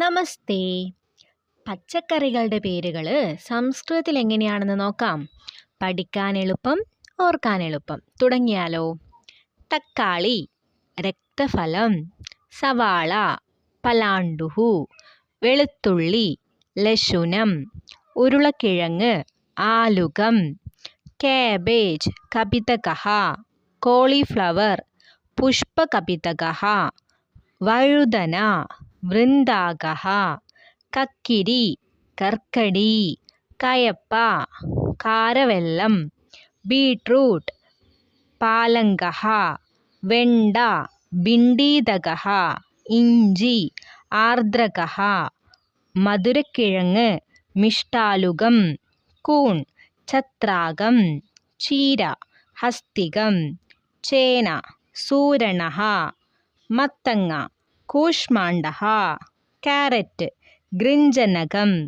നമസ്തേ പച്ചക്കറികളുടെ പേരുകൾ സംസ്കൃതത്തിൽ എങ്ങനെയാണെന്ന് നോക്കാം പഠിക്കാൻ എളുപ്പം ഓർക്കാൻ എളുപ്പം തുടങ്ങിയാലോ തക്കാളി രക്തഫലം സവാള പലാണ്ടുഹു വെളുത്തുള്ളി ലശുനം ഉരുളക്കിഴങ്ങ് ആലുകം കാബേജ് കപിതകഹ കോളിഫ്ലവർ പുഷ്പകപിതകഹ വഴുതന விருந்தாகா கக்கிரி கற்கடி கயப்பா காரவெல்லம் பீட்ரூட் பாலங்கஹா வெண்டா பிண்டீதகஹா இஞ்சி ஆர்திரகா மதுரக்கிழங்கு மிஷ்டாலுகம் கூண் சத்ராகம் சீரா ஹஸ்திகம் சேனா சூரணா மத்தங்கா கூஷ்மாண்டகா கேரட்டு கிரிஞ்சனகம்